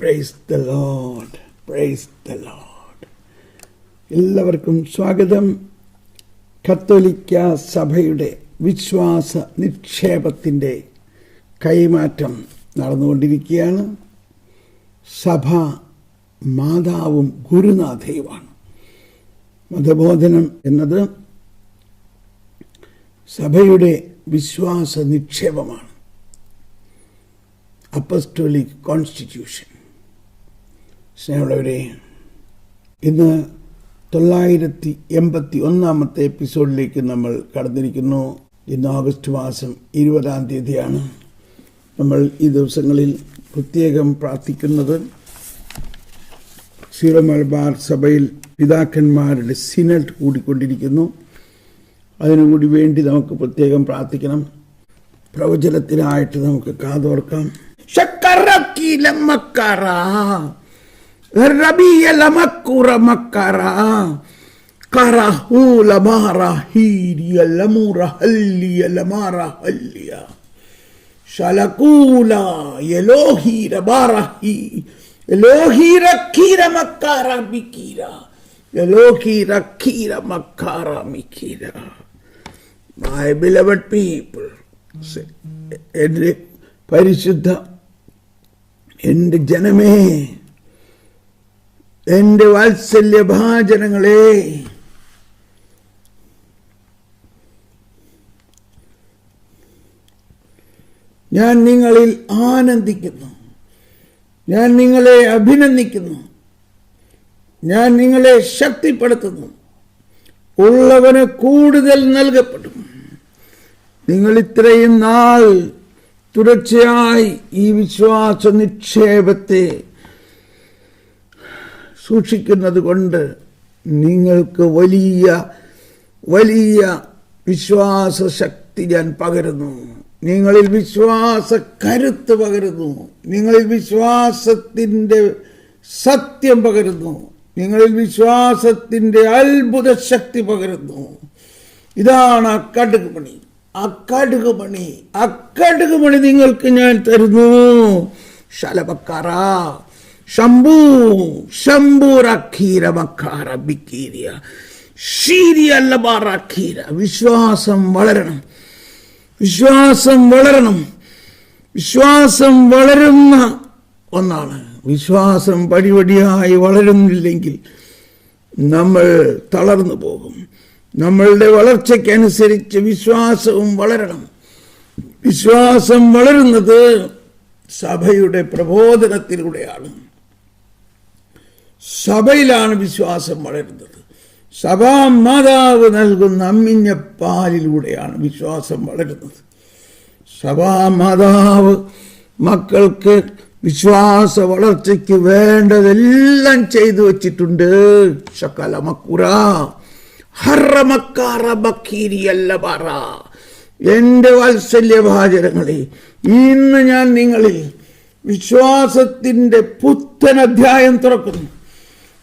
Praise the lord praise the lord എല്ലാവർക്കും സ്വാഗതം. കത്തോലിക്ക സഭയുടെ വിശ്വാസ നിക്ഷേപത്തിന്റെ കൈമാറ്റം നടന്നുകൊണ്ടിരിക്കുകയാണ്. സഭ മാതാവും ഗുരുനാഥയുമാണ്. മതബോധനം എന്നത് സഭയുടെ വിശ്വാസ നിക്ഷേപമാണ്. Apostolic constitution. സ്നേഹമുള്ളവരെ ഇന്ന് തൊള്ളായിരത്തി എൺപത്തി ഒന്നാമത്തെ എപ്പിസോഡിലേക്ക് നമ്മൾ കടന്നിരിക്കുന്നു. ഇന്ന് ഓഗസ്റ്റ് മാസം ഇരുപതാം തീയതിയാണ് നമ്മൾ ഈ ദിവസങ്ങളിൽ പ്രത്യേകം പ്രാർത്ഥിക്കുന്നത്. സീറോ മലബാർ സഭയിൽ പിതാക്കന്മാരുടെ സിനഡ് കൂടിക്കൊണ്ടിരിക്കുന്നു. അതിനുകൂടി വേണ്ടി നമുക്ക് പ്രത്യേകം പ്രാർത്ഥിക്കണം. പ്രവചനത്തിനായിട്ട് നമുക്ക് കാതോർക്കാം. ശക്കറക്കി ശലകൂല യലോഹീര ബാറഹി യലോഹീര കീര മക്കാറ മിക്കീര യലോഹീര കീര മക്കാറ മിക്കീര മൈ ബിലവഡ് പീപ്പിൾ എന്റെ പരിശുദ്ധ എന്റെ ജനമേ എന്റെ വാത്സല്യഭാചനങ്ങളെ ഞാൻ നിങ്ങളിൽ ആനന്ദിക്കുന്നു. ഞാൻ നിങ്ങളെ അഭിനന്ദിക്കുന്നു. ഞാൻ നിങ്ങളെ ശക്തിപ്പെടുത്തുന്നു. ഉള്ളവന് കൂടുതൽ നൽകപ്പെടും. നിങ്ങൾ ഇത്രയും നാൾ തുടർച്ചയായി ഈ വിശ്വാസ നിക്ഷേപത്തെ സൂക്ഷിക്കുന്നത് കൊണ്ട് നിങ്ങൾക്ക് വലിയ വലിയ വിശ്വാസശക്തി ഞാൻ പകരുന്നു. നിങ്ങളിൽ വിശ്വാസ കരുത്ത് പകരുന്നു. നിങ്ങളിൽ വിശ്വാസത്തിന്റെ സത്യം പകരുന്നു. നിങ്ങളിൽ വിശ്വാസത്തിന്റെ അത്ഭുത ശക്തി പകരുന്നു. ഇതാണ് ആ കടുക് പണി. ആ കടുക് പണി. ആ കടുക് നിങ്ങൾക്ക് ഞാൻ തരുന്നു. ശലപക്കാറ ശംഭു ശംഭൂറഖീര മക്കാറ ഷീരിയല്ലബാറഖീര വിശ്വാസം വളരണം. വിശ്വാസം വളരണം. വിശ്വാസം വളരുന്ന ഒന്നാണ്. വിശ്വാസം പടിപടിയായി വളരുന്നില്ലെങ്കിൽ നമ്മൾ തളർന്നു പോകും. നമ്മളുടെ വളർച്ചയ്ക്കനുസരിച്ച് വിശ്വാസവും വളരണം. വിശ്വാസം വളരുന്നത് സഭയുടെ പ്രബോധനത്തിലൂടെയാണ്. സഭയിലാണ് വിശ്വാസം വളരുന്നത്. സഭാ മാതാവ് നൽകുന്ന അമ്മിഞ്ഞ പാലിലൂടെയാണ് വിശ്വാസം വളരുന്നത്. സഭാ മാതാവ് മക്കൾക്ക് വിശ്വാസ വളർച്ചയ്ക്ക് വേണ്ടതെല്ലാം ചെയ്തു വച്ചിട്ടുണ്ട്. ശകലമക്കുറ എന്റെ വാത്സല്യഭാചരങ്ങളെ ഇന്ന് ഞാൻ നിങ്ങളിൽ വിശ്വാസത്തിന്റെ പുത്തൻ അധ്യായം തുറക്കുന്നു.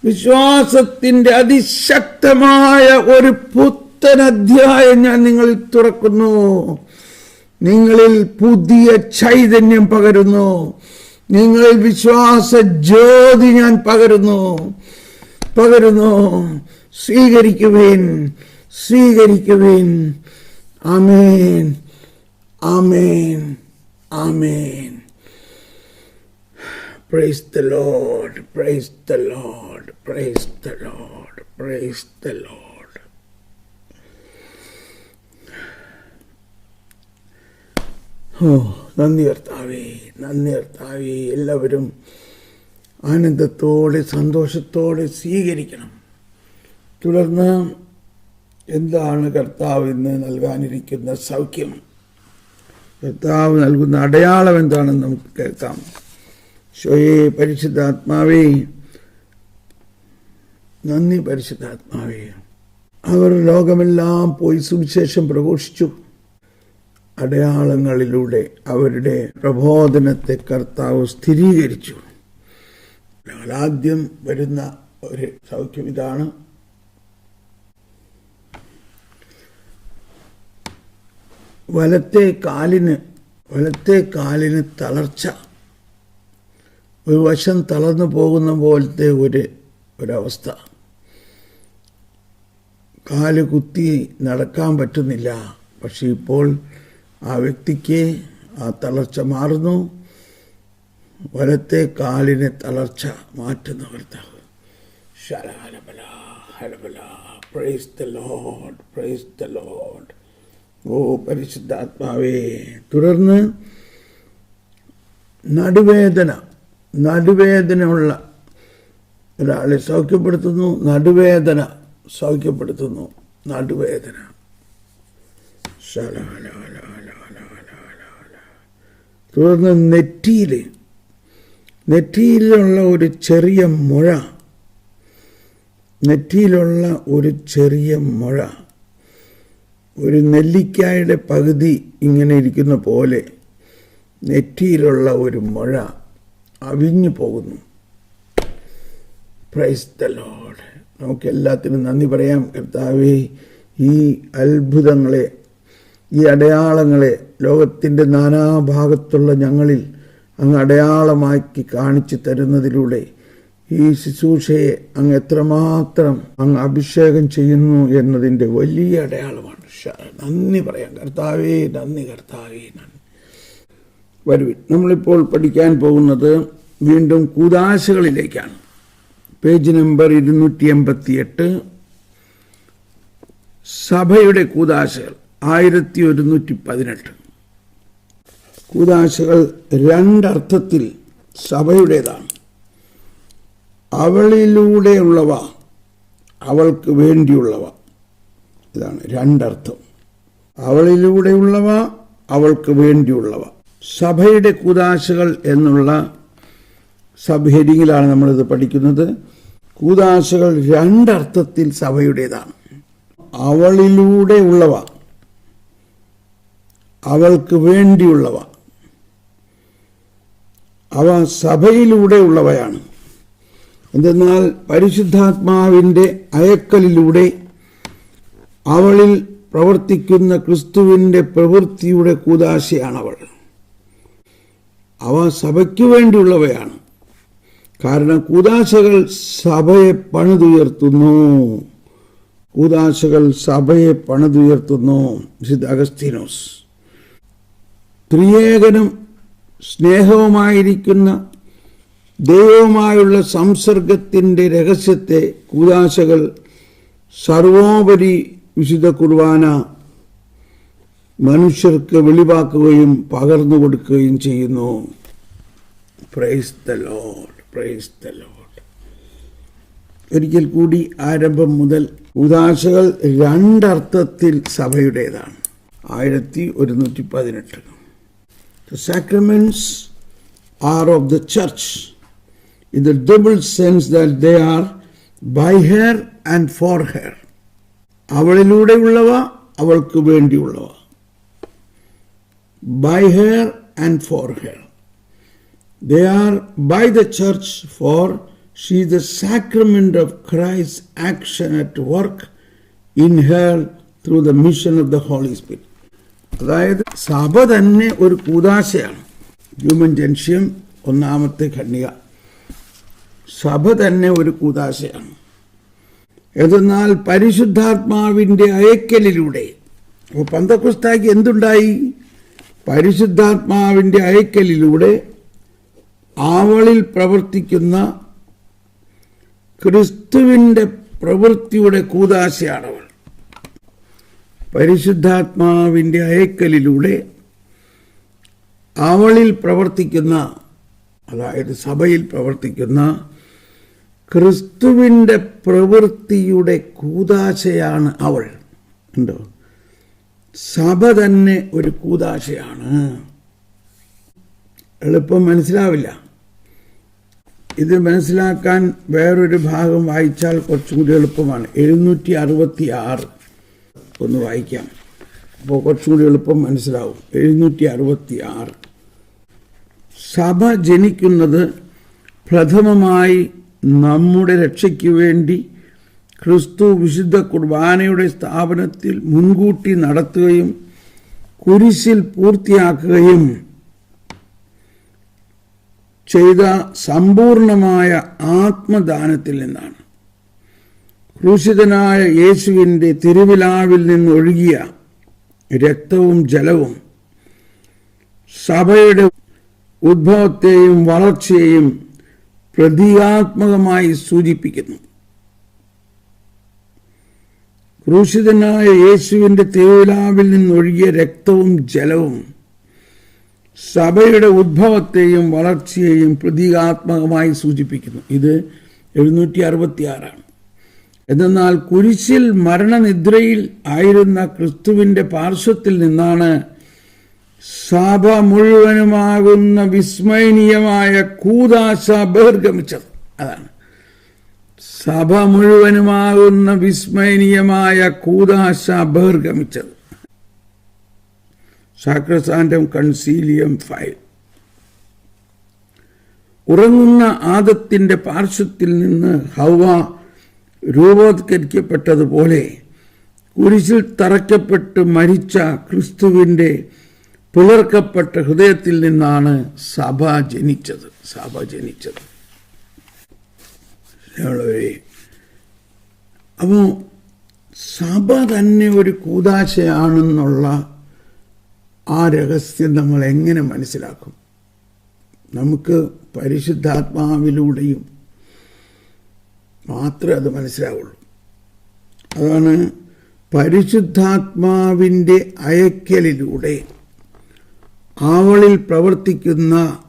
വിശ്വാസത്തിന്റെ അതിശക്തമായ ഒരു പുത്തൻ അധ്യായം ഞാൻ നിങ്ങളിൽ തുറക്കുന്നു. നിങ്ങളിൽ പുതിയ ചൈതന്യം പകരുന്നു. നിങ്ങളിൽ വിശ്വാസ ജ്യോതി ഞാൻ പകരുന്നു. പകരുന്നു. സ്വീകരിക്കുവേൻ. സ്വീകരിക്കുവേൻ. Amen. Amen. Amen. Praise the Lord, praise the Lord, praise the Lord, praise the Lord. ഓ നന്ദി കർത്താവേ നന്ദി കർത്താവേ. എല്ലാവരും ആനന്ദത്തോടെ സന്തോഷത്തോടെ സ്വീകരിക്കണം. തുടർന്ന് എന്താണ് കർത്താവ് ഇന്ന് നൽകാനിരിക്കുന്ന സൗഖ്യം? കർത്താവ് നൽകുന്ന അടയാളം എന്താണെന്ന് നമുക്ക് കേൾക്കാം. ശോയെ പരിശുദ്ധാത്മാവേ. നന്ദി പരിശുദ്ധാത്മാവേ. അവർ ലോകമെല്ലാം പോയി സുവിശേഷം പ്രഘോഷിച്ചു. അടയാളങ്ങളിലൂടെ അവരുടെ പ്രബോധനത്തെ കർത്താവ് സ്ഥിരീകരിച്ചു. ആദ്യം വരുന്ന ഒരു സൗഖ്യം ഇതാണ്. വലത്തെ കാലിന് വലത്തെ കാലിന് തളർച്ച. ഒരു വശം തളർന്നു പോകുന്ന പോലത്തെ ഒരു ഒരവസ്ഥ. കാൽ കുത്തി നടക്കാൻ പറ്റുന്നില്ല. പക്ഷേ ഇപ്പോൾ ആ വ്യക്തിക്ക് ആ തളർച്ച മാറുന്നു. വലത്തെ കാലിനെ തളർച്ച മാറ്റുന്ന കർത്താവ് ഓ പരിശുദ്ധാത്മാവേ തുടർന്ന് നടുവേദന. നടുവേദനയുള്ള ഒരാളെ സൗഖ്യപ്പെടുത്തുന്നു നടുവേദന സൗഖ്യപ്പെടുത്തുന്നു. നടുവേദന. തുടർന്ന് നെറ്റിയിൽ നെറ്റിയിലുള്ള ഒരു ചെറിയ മുഴ നെറ്റിയിലുള്ള ഒരു ചെറിയ മുഴ ഒരു നെല്ലിക്കായുടെ പകുതി ഇങ്ങനെ ഇരിക്കുന്ന പോലെ നെറ്റിയിലുള്ള ഒരു മുഴ അവിഞ്ഞു പോകുന്നു. പ്രൈസ് ദ ലോഡ് നമുക്ക് എല്ലാത്തിനും നന്ദി പറയാം. കർത്താവേ ഈ അത്ഭുതങ്ങളെ ഈ അടയാളങ്ങളെ ലോകത്തിന്റെ നാനാഭാഗത്തുള്ള ഞങ്ങളിൽ അങ്ങ് അടയാളമാക്കി കാണിച്ചു തരുന്നതിലൂടെ ഈ ശുശ്രൂഷയെ അങ്ങ് എത്രമാത്രം അങ്ങ് അഭിഷേകം ചെയ്യുന്നു എന്നതിന്റെ വലിയ അടയാളമാണ്. നന്ദി പറയാം. കർത്താവേ നന്ദി കർത്താവേ നന്ദി. വരുവിൻ. നമ്മളിപ്പോൾ പഠിക്കാൻ പോകുന്നത് വീണ്ടും കൂതാശകളിലേക്കാണ്. പേജ് നമ്പർ ഇരുന്നൂറ്റി എൺപത്തി എട്ട് സഭയുടെ കൂതാശകൾ ആയിരത്തി ഒരുന്നൂറ്റി പതിനെട്ട് കൂതാശകൾ രണ്ടർത്ഥത്തിൽ സഭയുടേതാണ്. അവളിലൂടെയുള്ളവ അവൾക്ക് വേണ്ടിയുള്ളവ. ഇതാണ് രണ്ടർത്ഥം. അവളിലൂടെയുള്ളവ അവൾക്ക് വേണ്ടിയുള്ളവ. സഭയുടെ കൂതാശകൾ എന്നുള്ള സബ് ഹെഡിങ്ങിലാണ് നമ്മളിത് പഠിക്കുന്നത്. കൂതാശകൾ രണ്ടർത്ഥത്തിൽ സഭയുടേതാണ്. അവളിലൂടെ ഉള്ളവ അവൾക്ക് വേണ്ടിയുള്ളവ അവ സഭയിലൂടെ ഉള്ളവയാണ്. എന്തെന്നാൽ പരിശുദ്ധാത്മാവിന്റെ അയക്കലിലൂടെ അവളിൽ പ്രവർത്തിക്കുന്ന ക്രിസ്തുവിന്റെ പ്രവൃത്തിയുടെ കൂതാശയാണ് അവൾ അവ സഭയ്ക്ക് വേണ്ടിയുള്ളവയാണ്. കാരണം കൂതാശകൾ സഭയെ പണിതുയർത്തുന്നു. കൂതാശകൾ സഭയെ പണിതുയർത്തുന്നു. വിശുദ്ധ അഗസ്തീനോസ് ത്രിയേകനും സ്നേഹവുമായിരിക്കുന്ന ദൈവവുമായുള്ള സംസർഗത്തിന്റെ രഹസ്യത്തെ കൂതാശകൾ സർവോപരി വിശുദ്ധ കുർബാന മനുഷ്യർക്ക് വെളിവാക്കുകയും പകർന്നു കൊടുക്കുകയും ചെയ്യുന്നു. ദ ദ ഒരിക്കൽ കൂടി ആരംഭം മുതൽ ഉദാശകൾ രണ്ടർത്ഥത്തിൽ സഭയുടേതാണ്. ആയിരത്തി ഒരുന്നൂറ്റി പതിനെട്ട്. The sacraments are of the church. In the double sense that they are by her and for her. അവളിലൂടെയുള്ളവ അവൾക്ക് വേണ്ടിയുള്ളവ. By her and for her. They are by the church for she is the sacrament of Christ's action at work in her through the mission of the Holy Spirit. അതായത് സഭ തന്നെ ഒരു കൂതാശയാണ് human ജൻഷ്യം ഒന്നാമത്തെ ഖണ്ഡിക സഭ തന്നെ ഒരു കൂതാശയാണ് എന്നാൽ പരിശുദ്ധാത്മാവിന്റെ അയക്കലിലൂടെ അപ്പോൾ പന്തക്കുസ്താക്ക് എന്തുണ്ടായി പരിശുദ്ധാത്മാവിന്റെ അയക്കലിലൂടെ ആവളിൽ പ്രവർത്തിക്കുന്ന ക്രിസ്തുവിന്റെ പ്രവൃത്തിയുടെ കൂതാശയാണവൾ. പരിശുദ്ധാത്മാവിന്റെ അയക്കലിലൂടെ അവളിൽ പ്രവർത്തിക്കുന്ന അതായത് സഭയിൽ പ്രവർത്തിക്കുന്ന ക്രിസ്തുവിന്റെ പ്രവൃത്തിയുടെ കൂതാശയാണ് അവൾ. ഉണ്ടോ? സഭ തന്നെ ഒരു കൂതാശയാണ്. എളുപ്പം മനസ്സിലാവില്ല. ഇത് മനസ്സിലാക്കാൻ വേറൊരു ഭാഗം വായിച്ചാൽ കുറച്ചും കൂടി എളുപ്പമാണ്. എഴുന്നൂറ്റി അറുപത്തി ആറ് ഒന്ന് വായിക്കാം. അപ്പോൾ കുറച്ചും കൂടി എളുപ്പം മനസ്സിലാവും. എഴുന്നൂറ്റി അറുപത്തി ആറ് സഭ ജനിക്കുന്നത് പ്രഥമമായി നമ്മുടെ രക്ഷയ്ക്ക് വേണ്ടി ക്രിസ്തു വിശുദ്ധ കുർബാനയുടെ സ്ഥാപനത്തിൽ മുൻകൂട്ടി നടത്തുകയും കുരിശിൽ പൂർത്തിയാക്കുകയും ചെയ്ത സമ്പൂർണമായ ആത്മദാനത്തിൽ നിന്നാണ്. ക്രൂശിതനായ യേശുവിന്റെ തിരുവിലാവിൽ നിന്നൊഴുകിയ രക്തവും ജലവും സഭയുടെ ഉദ്ഭവത്തെയും വളർച്ചയെയും പ്രതീകാത്മകമായി സൂചിപ്പിക്കുന്നു. ക്രൂശിതനായ യേശുവിന്റെ തിരുവിലാവിൽ നിന്നൊഴുകിയ രക്തവും ജലവും സഭയുടെ ഉദ്ഭവത്തെയും വളർച്ചയെയും പ്രതീകാത്മകമായി സൂചിപ്പിക്കുന്നു. ഇത് എഴുന്നൂറ്റി അറുപത്തിയാറാണ് എന്നാൽ കുരിശിൽ മരണനിദ്രയിൽ ആയിരുന്ന ക്രിസ്തുവിന്റെ പാർശ്വത്തിൽ നിന്നാണ് സഭ മുഴുവനുമാകുന്ന വിസ്മയനീയമായ കൂതാശ ബഹിർഗമിച്ചത്. അതാണ്. സഭ മുഴുവനുമാകുന്ന വിസ്മയനീയമായ കൂതാശ ബഹിർഗമിച്ചത്. സാക്രസാൻഡം കൺസീലിയം ഫൈവ് ഉറങ്ങുന്ന ആദത്തിന്റെ പാർശ്വത്തിൽ നിന്ന് ഹവ രൂപവത്കരിക്കപ്പെട്ടതുപോലെ കുരിശിൽ തറയ്ക്കപ്പെട്ട് മരിച്ച ക്രിസ്തുവിന്റെ പിളർക്കപ്പെട്ട ഹൃദയത്തിൽ നിന്നാണ് സഭ ജനിച്ചത്. സഭ ജനിച്ചത്. സ്നേഹമുള്ളവരെ അപ്പോൾ സഭ തന്നെ ഒരു കൂതാശയാണെന്നുള്ള ആ രഹസ്യം നമ്മൾ എങ്ങനെ മനസ്സിലാക്കും? നമുക്ക് പരിശുദ്ധാത്മാവിലൂടെയും മാത്രമേ അത് മനസ്സിലാവുള്ളൂ. അതാണ് പരിശുദ്ധാത്മാവിന്റെ അയക്കലിലൂടെ ആവളിൽ പ്രവർത്തിക്കുന്ന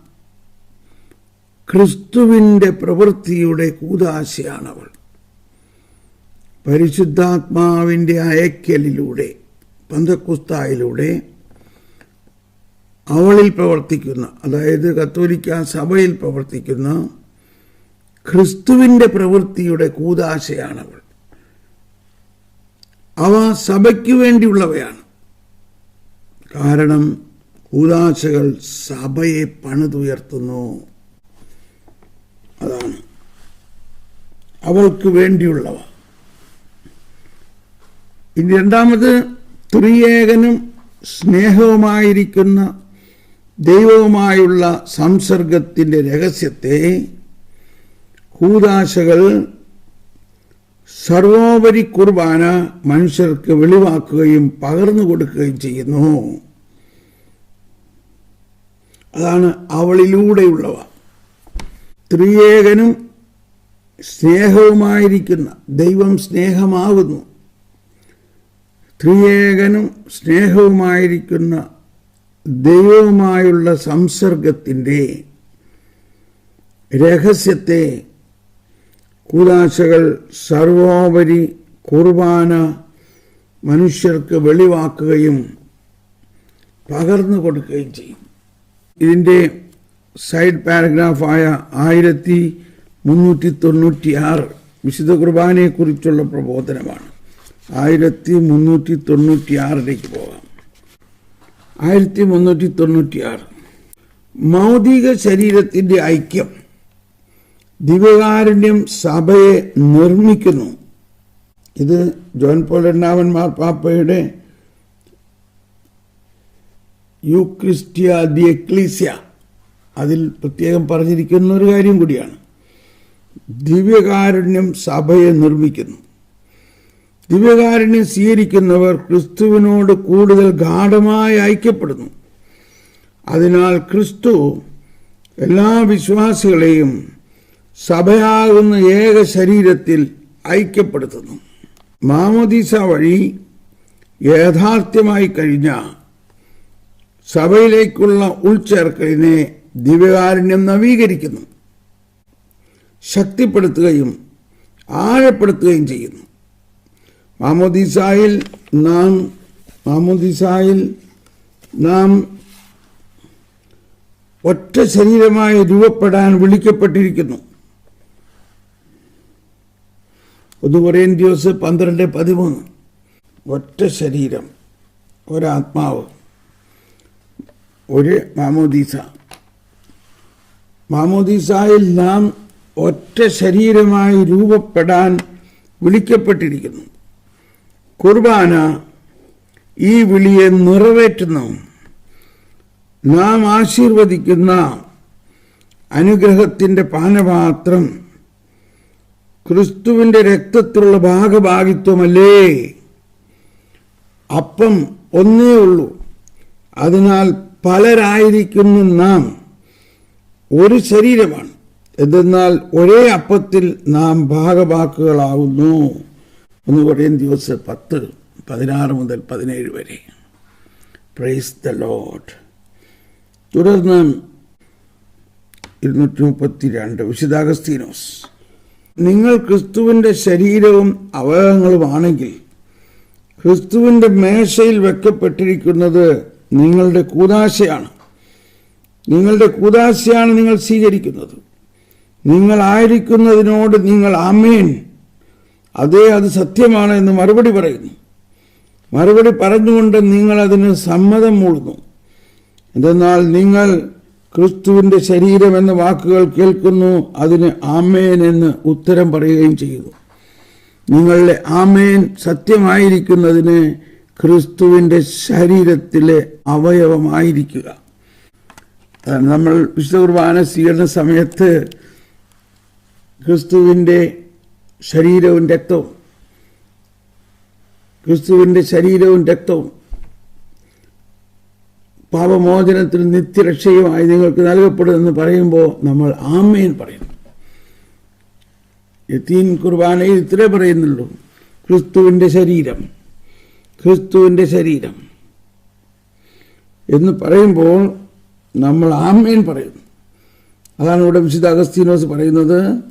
ക്രിസ്തുവിന്റെ പ്രവൃത്തിയുടെ കൂതാശയാണ് അവൾ പരിശുദ്ധാത്മാവിന്റെ അയക്കലിലൂടെ പന്തക്കുസ്തായിലൂടെ അവളിൽ പ്രവർത്തിക്കുന്ന അതായത് കത്തോലിക്ക സഭയിൽ പ്രവർത്തിക്കുന്ന ക്രിസ്തുവിന്റെ പ്രവൃത്തിയുടെ കൂതാശയാണ് അവൾ അവ സഭയ്ക്ക് വേണ്ടിയുള്ളവയാണ്. കാരണം കൂതാശകൾ സഭയെ പണിതുയർത്തുന്നു അതാണ് അവൾക്ക് വേണ്ടിയുള്ളവ. ഇനി രണ്ടാമത് ത്രിയേകനും സ്നേഹവുമായിരിക്കുന്ന ദൈവവുമായുള്ള സംസർഗത്തിന്റെ രഹസ്യത്തെ കൂതാശകൾ സർവോപരി കുർബാന മനുഷ്യർക്ക് വെളിവാക്കുകയും പകർന്നു കൊടുക്കുകയും ചെയ്യുന്നു. അതാണ് അവളിലൂടെയുള്ളവ. ത്രിയേകനും സ്നേഹവുമായിരിക്കുന്ന ദൈവം സ്നേഹമാവുന്നു ത്രിയേകനും സ്നേഹവുമായിരിക്കുന്ന ദൈവവുമായുള്ള സംസർഗത്തിന്റെ രഹസ്യത്തെ കൂതാശകൾ സർവോപരി കുർബാന മനുഷ്യർക്ക് വെളിവാക്കുകയും പകർന്നു കൊടുക്കുകയും ചെയ്യും. ഇതിന്റെ സൈഡ് പാരഗ്രാഫായ ആയിരത്തി മുന്നൂറ്റി തൊണ്ണൂറ്റി ആറ് വിശുദ്ധ കുർബാനയെക്കുറിച്ചുള്ള പ്രബോധനമാണ്. ആയിരത്തി മുന്നൂറ്റി തൊണ്ണൂറ്റി ആറിലേക്ക് പോകാം. ആയിരത്തി മുന്നൂറ്റി തൊണ്ണൂറ്റി ആറ് മൗതിക ശരീരത്തിന്റെ ഐക്യം. ദിവ്യകാരുണ്യം സഭയെ നിർമ്മിക്കുന്നു. ഇത് ജോൺ പോൾ രണ്ടാമൻ മാർപ്പാപ്പയുടെ യൂക്രിസ്റ്റിയ ദി എക്ലീസ്യ. അതിൽ പ്രത്യേകം പറഞ്ഞിരിക്കുന്ന ഒരു കാര്യം കൂടിയാണ്. ദിവ്യകാരുണ്യം സഭയെ നിർമ്മിക്കുന്നു. ദിവ്യകാരുണ്യം സ്വീകരിക്കുന്നവർ ക്രിസ്തുവിനോട് കൂടുതൽ ഗാഠമായി ഐക്യപ്പെടുന്നു. അതിനാൽ ക്രിസ്തു എല്ലാ വിശ്വാസികളെയും സഭയാകുന്ന ഏക ശരീരത്തിൽ ഐക്യപ്പെടുത്തുന്നു. മാമോദീസ വഴി യാഥാർത്ഥ്യമായി കഴിഞ്ഞ സഭയിലേക്കുള്ള ഉൾച്ചേർക്കലിനെ ദിവ്യകാരുണ്യം നവീകരിക്കുന്നു. ശക്തിപ്പെടുത്തുകയും ആഴപ്പെടുത്തുകയും ചെയ്യുന്നു. മാമോദീസായിൽ നാം മാമോദീസായിൽ നാം ഒറ്റ ശരീരമായി രൂപപ്പെടാൻ വിളിക്കപ്പെട്ടിരിക്കുന്നു. ഒന്ന് ദിവസ് പന്ത്രണ്ട് പതിമൂന്ന്. ഒറ്റ ശരീരം ഒരാത്മാവ് ഒരു മാമോദീസ. മാമോദീസായിൽ നാം ഒറ്റ ശരീരമായി രൂപപ്പെടാൻ വിളിക്കപ്പെട്ടിരിക്കുന്നു. കുർബാന ഈ വിളിയെ നിറവേറ്റുന്നു നാം ആശീർവദിക്കുന്ന അനുഗ്രഹത്തിന്റെ പാനപാത്രം ക്രിസ്തുവിന്റെ രക്തത്തിലുള്ള ഭാഗഭാഗിത്വമല്ലേ? അപ്പം ഒന്നേ ഉള്ളൂ. അതിനാൽ പലരായിരിക്കുന്നു നാം ഒരു ശരീരമാണ്. എന്തെന്നാൽ ഒരേ അപ്പത്തിൽ നാം ഭാഗഭാക്കുകളാകുന്നു ഒന്ന് കുറേ ദിവസം പത്ത് പതിനാറ് മുതൽ പതിനേഴ് വരെ. പ്രൈസ് ദ ലോഡ് തുടർന്ന് ഇരുന്നൂറ്റി മുപ്പത്തി രണ്ട് വിശുദ്ധാഗസ്തീനോസ്. നിങ്ങൾ ക്രിസ്തുവിന്റെ ശരീരവും അവയവങ്ങളുമാണെങ്കിൽ ക്രിസ്തുവിന്റെ മേശയിൽ വെക്കപ്പെട്ടിരിക്കുന്നത് നിങ്ങളുടെ കൂതാശയാണ്. നിങ്ങളുടെ കൂതാശയാണ് നിങ്ങൾ സ്വീകരിക്കുന്നത്. നിങ്ങളായിരിക്കുന്നതിനോട് നിങ്ങൾ ആമേൻ. അതേ അത് സത്യമാണ് എന്ന് മറുപടി പറയുന്നു. മറുപടി പറഞ്ഞുകൊണ്ട് നിങ്ങൾ അതിന് സമ്മതം മൂടുന്നു എന്തെന്നാൽ നിങ്ങൾ ക്രിസ്തുവിന്റെ ശരീരം എന്ന വാക്കുകൾ കേൾക്കുന്നു അതിന് ആമേൻ എന്ന് ഉത്തരം പറയുകയും ചെയ്യുന്നു. നിങ്ങളുടെ ആമേൻ സത്യമായിരിക്കുന്നതിന് ക്രിസ്തുവിന്റെ ശരീരത്തിലെ അവയവമായിരിക്കുക. നമ്മൾ വിശുദ്ധ കുർബാന സ്വീകരണ സമയത്ത് ക്രിസ്തുവിന്റെ ശരീരവും രക്തവും. ക്രിസ്തുവിന്റെ ശരീരവും രക്തവും. പാപമോചനത്തിന് നിത്യരക്ഷയുമായി നിങ്ങൾക്ക് നൽകപ്പെടുമെന്ന് പറയുമ്പോൾ നമ്മൾ ആമേൻ പറയുന്നു. യത്തീൻ കുർബാനയിൽ ഇത്രേ പറയുന്നുള്ളൂ. ക്രിസ്തുവിന്റെ ശരീരം ക്രിസ്തുവിന്റെ ശരീരം എന്ന് പറയുമ്പോൾ നമ്മൾ ആമേൻ പറയുന്നു. അതാണ് ഇവിടെ വിശുദ്ധ അഗസ്തീനോസ് പറയുന്നത്.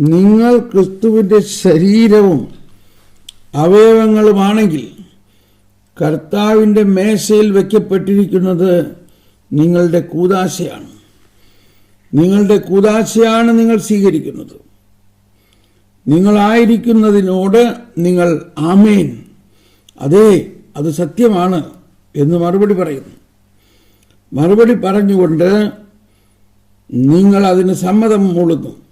നിങ്ങൾ ക്രിസ്തുവിന്റെ ശരീരവും അവയവങ്ങളുമാണെങ്കിൽ കർത്താവിന്റെ മേശയിൽ വയ്ക്കപ്പെട്ടിരിക്കുന്നത് നിങ്ങളുടെ കൂതാശയാണ്. നിങ്ങളുടെ കൂതാശയാണ് നിങ്ങൾ സ്വീകരിക്കുന്നത്. നിങ്ങളായിരിക്കുന്നതിനോട് നിങ്ങൾ ആമേൻ. അതെ അത് സത്യമാണ് എന്ന് മറുപടി പറയുന്നു. മറുപടി പറഞ്ഞുകൊണ്ട് നിങ്ങൾ അതിന് സമ്മതം മൂളുന്നു.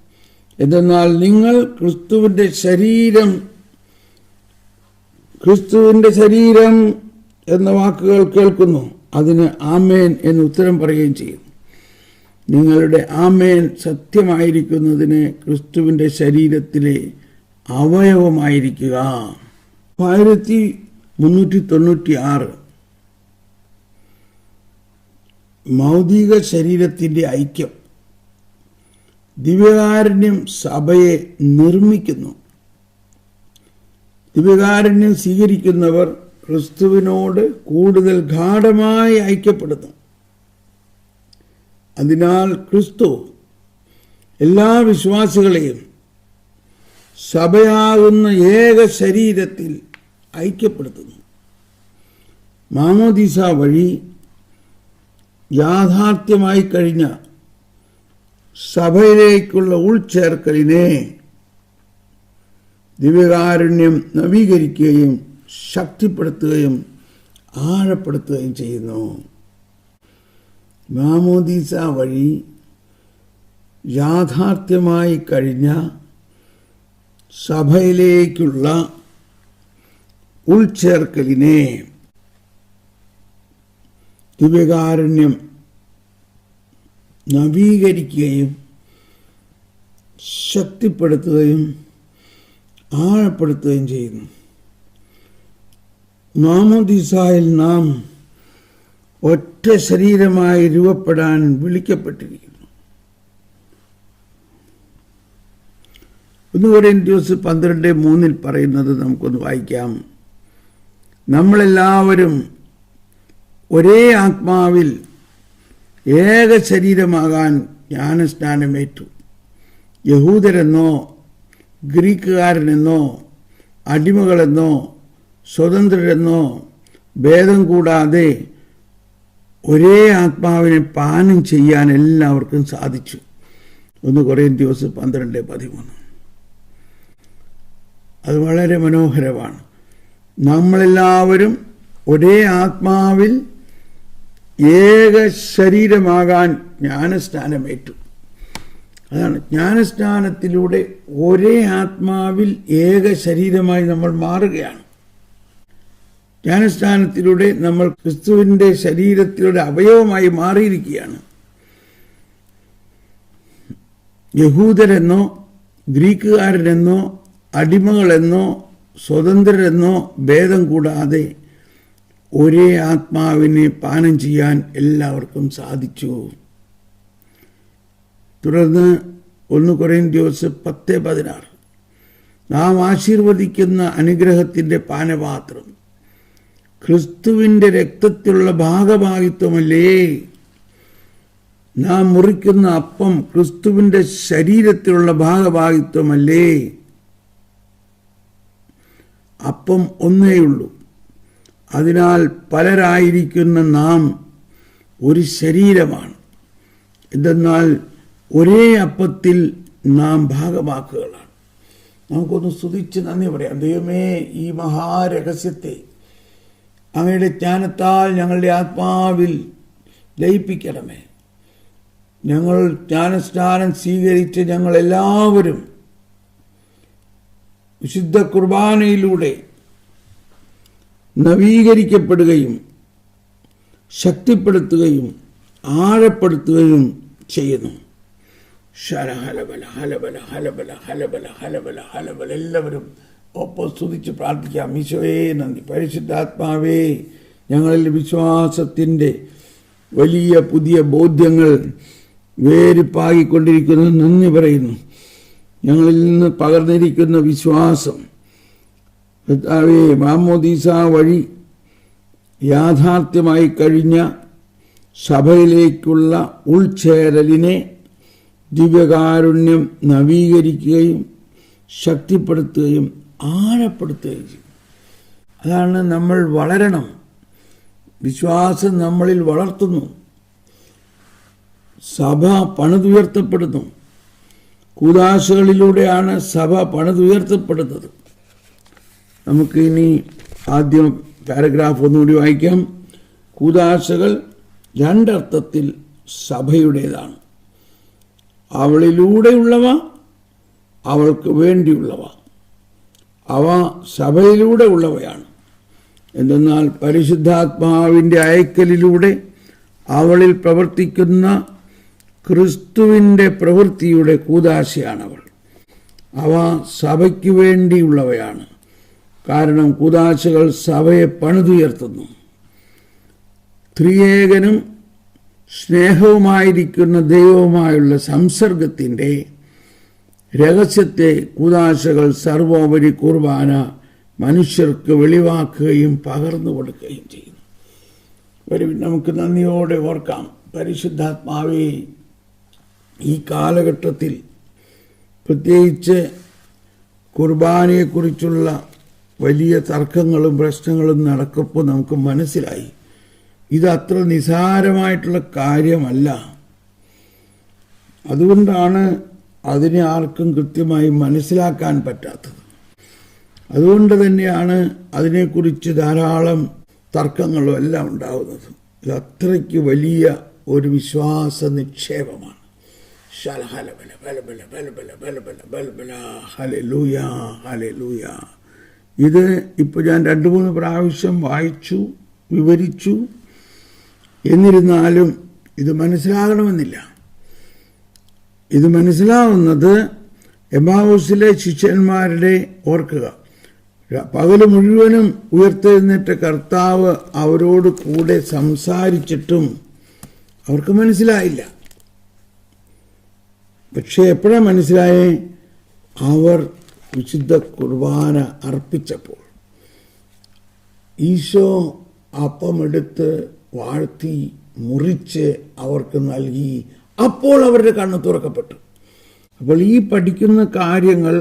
എന്തെന്നാൽ നിങ്ങൾ ക്രിസ്തുവിന്റെ ശരീരം ക്രിസ്തുവിന്റെ ശരീരം എന്ന വാക്കുകൾ കേൾക്കുന്നു. അതിന് ആമേൻ എന്ന് ഉത്തരം പറയുകയും ചെയ്യും. നിങ്ങളുടെ ആമേൻ സത്യമായിരിക്കുന്നതിന് ക്രിസ്തുവിന്റെ ശരീരത്തിലെ അവയവമായിരിക്കുക. ആയിരത്തി മുന്നൂറ്റി തൊണ്ണൂറ്റി ആറ് മൗതിക ശരീരത്തിന്റെ ഐക്യം. ദിവ്യകാരുണ്യം സഭയെ നിർമ്മിക്കുന്നു. ദിവ്യകാരുണ്യം സ്വീകരിക്കുന്നവർ ക്രിസ്തുവിനോട് കൂടുതൽ ഗാഠമായി ഐക്യപ്പെടുന്നു. അതിനാൽ ക്രിസ്തു എല്ലാ വിശ്വാസികളെയും സഭയാകുന്ന ഏക ശരീരത്തിൽ ഐക്യപ്പെടുത്തുന്നു. മാമോദീസ വഴി യാഥാർത്ഥ്യമായി കഴിഞ്ഞ സഭയിലേക്കുള്ള ഉൾച്ചേർക്കലിനെ ദിവ്യകാരുണ്യം നവീകരിക്കുകയും ശക്തിപ്പെടുത്തുകയും ആഴപ്പെടുത്തുകയും ചെയ്യുന്നു. മാമോദീസ വഴി യാഥാർത്ഥ്യമായി കഴിഞ്ഞ സഭയിലേക്കുള്ള ഉൾച്ചേർക്കലിനെ ദിവ്യകാരുണ്യം നവീകരിക്കുകയും ശക്തിപ്പെടുത്തുകയും ആഴപ്പെടുത്തുകയും ചെയ്യുന്നു. മാമോദിസായിൽ നാം ഒറ്റ ശരീരമായി രൂപപ്പെടാൻ വിളിക്കപ്പെട്ടിരിക്കുന്നു. ഒന്ന് ഇൻഡ്യൂസ് പന്ത്രണ്ട് മൂന്നിൽ പറയുന്നത് നമുക്കൊന്ന് വായിക്കാം. നമ്മളെല്ലാവരും ഒരേ ആത്മാവിൽ ഏക ശരീരമാകാൻ ജ്ഞാനസ്നാനമേറ്റു. യഹൂദരെന്നോ ഗ്രീക്കുകാരനെന്നോ അടിമകളെന്നോ സ്വതന്ത്രരെന്നോ ഭേദം കൂടാതെ ഒരേ ആത്മാവിനെ പാനം ചെയ്യാൻ എല്ലാവർക്കും സാധിച്ചു. ഒന്ന് കുറേ ദിവസം പന്ത്രണ്ട് പതിമൂന്ന്. അത് വളരെ മനോഹരമാണ്. നമ്മളെല്ലാവരും ഒരേ ആത്മാവിൽ ഏക ശരീരമാകാൻ ജ്ഞാനസ്നാനമേറ്റു അതാണ് ജ്ഞാനസ്നാനത്തിലൂടെ ഒരേ ആത്മാവിൽ ഏക ശരീരമായി നമ്മൾ മാറുകയാണ്. ജ്ഞാനസ്നാനത്തിലൂടെ നമ്മൾ ക്രിസ്തുവിന്റെ ശരീരത്തിലൂടെ അവയവമായി മാറിയിരിക്കുകയാണ്. യഹൂദരെന്നോ ഗ്രീക്കുകാരനെന്നോ അടിമകളെന്നോ സ്വതന്ത്രരെന്നോ ഭേദം കൂടാതെ ഒരേ ആത്മാവിനെ പാനം ചെയ്യാൻ എല്ലാവർക്കും സാധിച്ചു. തുടർന്ന് ഒന്ന് കൊറിയന്ത്യോസ് പത്ത് പതിനാറ്. നാം ആശീർവദിക്കുന്ന അനുഗ്രഹത്തിന്റെ പാനപാത്രം. ക്രിസ്തുവിന്റെ രക്തത്തിലുള്ള ഭാഗഭാഗിത്വമല്ലേ നാം മുറിക്കുന്ന അപ്പം ക്രിസ്തുവിന്റെ ശരീരത്തിലുള്ള ഭാഗഭാഗിത്വമല്ലേ അപ്പം ഒന്നേയുള്ളൂ. അതിനാൽ പലരായിരിക്കുന്ന നാം ഒരു ശരീരമാണ്. എന്തെന്നാൽ ഒരേ അപ്പത്തിൽ നാം ഭാഗമാക്കുകളാണ് നമുക്കൊന്ന് സ്തുതിച്ച് നന്ദി പറയാം. ദൈവമേ ഈ മഹാരഹസ്യത്തെ അങ്ങയുടെ ജ്ഞാനത്താൽ ഞങ്ങളുടെ ആത്മാവിൽ ലയിപ്പിക്കണമേ. ഞങ്ങൾ ജ്ഞാനസ്നാനം സ്വീകരിച്ച് ഞങ്ങളെല്ലാവരും വിശുദ്ധ കുർബാനയിലൂടെ നവീകരിക്കപ്പെടുകയും ശക്തിപ്പെടുത്തുകയും ആഴപ്പെടുത്തുകയും ചെയ്യുന്നു. ഹലബല ഹലബല ഹലബല ഹലബല ഹലബല ഹലബല എല്ലാവരും ഒപ്പം സ്തുതിച്ച് പ്രാർത്ഥിക്കാം. ഈശോയെ നന്ദി. പരിശുദ്ധാത്മാവേ ഞങ്ങളിൽ വിശ്വാസത്തിന്റെ വലിയ പുതിയ ബോധ്യങ്ങൾ വേരിപ്പാകിക്കൊണ്ടിരിക്കുന്നത് നന്ദി പറയുന്നു. ഞങ്ങളിൽ നിന്ന് പകർന്നിരിക്കുന്ന വിശ്വാസം കർത്താവേ മാമോദീസ വഴി യാഥാർത്ഥ്യമായി കഴിഞ്ഞ സഭയിലേക്കുള്ള ഉൾച്ചേരലിനെ ദിവ്യകാരുണ്യം നവീകരിക്കുകയും ശക്തിപ്പെടുത്തുകയും ആഴപ്പെടുത്തുകയും ചെയ്യും. അതാണ് നമ്മൾ വളരണം. വിശ്വാസം നമ്മളിൽ വളർത്തുന്നു. സഭ പണിതുയർത്തപ്പെടുന്നു. കൂതാശകളിലൂടെയാണ് സഭ പണിതുയർത്തപ്പെടുന്നത്. നമുക്ക് ഇനി ആദ്യം പാരഗ്രാഫ് ഒന്നുകൂടി വായിക്കാം. കൂതാശകൾ രണ്ടർത്ഥത്തിൽ സഭയുടേതാണ്. അവളിലൂടെയുള്ളവ അവൾക്ക് വേണ്ടിയുള്ളവ. അവ സഭയിലൂടെ ഉള്ളവയാണ് എന്തെന്നാൽ പരിശുദ്ധാത്മാവിന്റെ അയക്കലിലൂടെ അവളിൽ പ്രവർത്തിക്കുന്ന ക്രിസ്തുവിന്റെ പ്രവൃത്തിയുടെ കൂതാശയാണവൾ. അവ സഭയ്ക്ക് വേണ്ടിയുള്ളവയാണ്. കാരണം കൂതാശകൾ സഭയെ പണിതുയർത്തുന്നു. ത്രിയേകനും സ്നേഹവുമായിരിക്കുന്ന ദൈവവുമായുള്ള സംസർഗത്തിന്റെ രഹസ്യത്തെ കൂതാശകൾ സർവോപരി കുർബാന മനുഷ്യർക്ക് വെളിവാക്കുകയും പകർന്നു കൊടുക്കുകയും ചെയ്യുന്നു. വരും നമുക്ക് നന്ദിയോടെ ഓർക്കാം. പരിശുദ്ധാത്മാവേ ഈ കാലഘട്ടത്തിൽ പ്രത്യേകിച്ച് കുർബാനയെക്കുറിച്ചുള്ള വലിയ തർക്കങ്ങളും പ്രശ്നങ്ങളും നടക്കുമ്പോൾ നമുക്ക് മനസ്സിലായി. ഇത് അത്ര നിസാരമായിട്ടുള്ള കാര്യമല്ല. അതുകൊണ്ടാണ് അതിനെ ആർക്കും കൃത്യമായി മനസ്സിലാക്കാൻ പറ്റാത്തത്. അതുകൊണ്ട് തന്നെയാണ് അതിനെക്കുറിച്ച് ധാരാളം തർക്കങ്ങളും എല്ലാം ഉണ്ടാകുന്നത് ഇത് അത്രയ്ക്ക് വലിയ ഒരു വിശ്വാസ നിക്ഷേപമാണ് ശലഹലബല ബലബല ഇത് ഇപ്പോൾ ഞാൻ രണ്ട് മൂന്ന് പ്രാവശ്യം വായിച്ചു വിവരിച്ചു. എന്നിരുന്നാലും ഇത് മനസ്സിലാകണമെന്നില്ല. ഇത് മനസ്സിലാവുന്നത് എമാവൂസിലെ ശിഷ്യന്മാരുടെ ഓർക്കുക. പകൽ മുഴുവനും ഉയർത്തെഴുന്നേറ്റ കർത്താവ് അവരോട് കൂടെ സംസാരിച്ചിട്ടും അവർക്ക് മനസ്സിലായില്ല. പക്ഷേ എപ്പോഴാണ് മനസ്സിലായേ? അവർ വിശുദ്ധ കുർബാന അർപ്പിച്ചപ്പോൾ ഈശോ അപ്പമെടുത്ത് വാഴ്ത്തി മുറിച്ച് അവർക്ക് നൽകി. അപ്പോൾ അവരുടെ കണ്ണ് തുറക്കപ്പെട്ടു. അപ്പോൾ ഈ പഠിക്കുന്ന കാര്യങ്ങൾ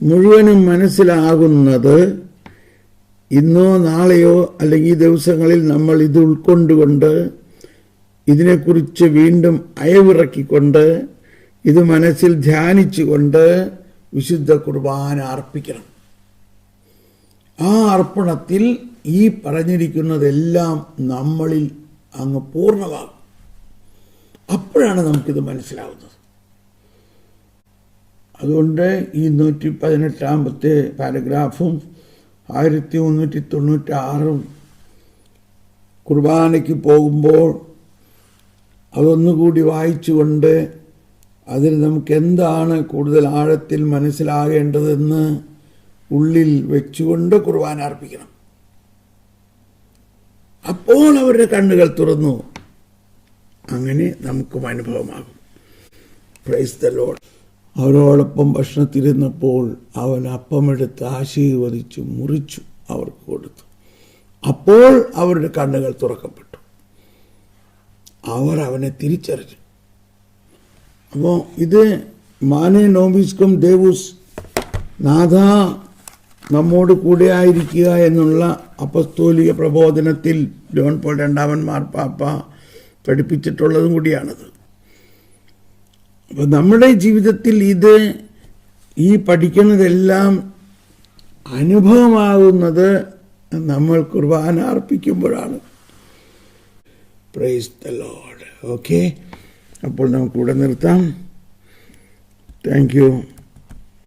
മുഴുവനും മനസ്സിലാകുന്നത് ഇന്നോ നാളെയോ അല്ലെങ്കിൽ ഈ ദിവസങ്ങളിൽ നമ്മൾ ഇത് ഉൾക്കൊണ്ടുകൊണ്ട് ഇതിനെക്കുറിച്ച് വീണ്ടും അയവിറക്കിക്കൊണ്ട് ഇത് മനസ്സിൽ ധ്യാനിച്ചുകൊണ്ട് വിശുദ്ധ കുർബാന അർപ്പിക്കണം. ആ അർപ്പണത്തിൽ ഈ പറഞ്ഞിരിക്കുന്നതെല്ലാം നമ്മളിൽ അങ്ങ് പൂർണമാകും. അപ്പോഴാണ് നമുക്കിത് മനസ്സിലാവുന്നത്. അതുകൊണ്ട് ഈ നൂറ്റി പതിനെട്ടാമത്തെ പാരഗ്രാഫും ആയിരത്തി മുന്നൂറ്റി തൊണ്ണൂറ്റി ആറും കുർബാനയ്ക്ക് പോകുമ്പോൾ അതൊന്നുകൂടി വായിച്ചുകൊണ്ട് അതിന് നമുക്ക് എന്താണ് കൂടുതൽ ആഴത്തിൽ മനസ്സിലാകേണ്ടതെന്ന് ഉള്ളിൽ വെച്ചുകൊണ്ട് കുർബാന അർപ്പിക്കണം. അപ്പോൾ അവരുടെ കണ്ണുകൾ തുറന്നു. അങ്ങനെ നമുക്കും അനുഭവമാകും. പ്രൈസ് ദ അവരോടൊപ്പം ഭക്ഷണത്തിരുന്നപ്പോൾ അവൻ അപ്പമെടുത്ത് ആശീർവദിച്ചു മുറിച്ചു അവർക്ക് കൊടുത്തു. അപ്പോൾ അവരുടെ കണ്ണുകൾ തുറക്കപ്പെട്ടു. അവർ അവനെ തിരിച്ചറിഞ്ഞു. അപ്പോൾ ഇത് മാനേ നോബിസ്കം ദേവൂസ് നാഥ നമ്മോട് കൂടെ ആയിരിക്കുക എന്നുള്ള അപസ്തോലിക പ്രബോധനത്തിൽ ജോൺ പോൾ രണ്ടാമൻ മാർപ്പാപ്പ പഠിപ്പിച്ചിട്ടുള്ളതും കൂടിയാണത്. അപ്പോൾ നമ്മുടെ ജീവിതത്തിൽ ഇത് ഈ പഠിക്കുന്നതെല്ലാം അനുഭവമാകുന്നത് നമ്മൾ കുർബാന അർപ്പിക്കുമ്പോഴാണ്. പ്രൈസ് ദ ലോഡ് ഓക്കെ അപ്പോൾ നമുക്കിവിടെ നിർത്താം. Thank you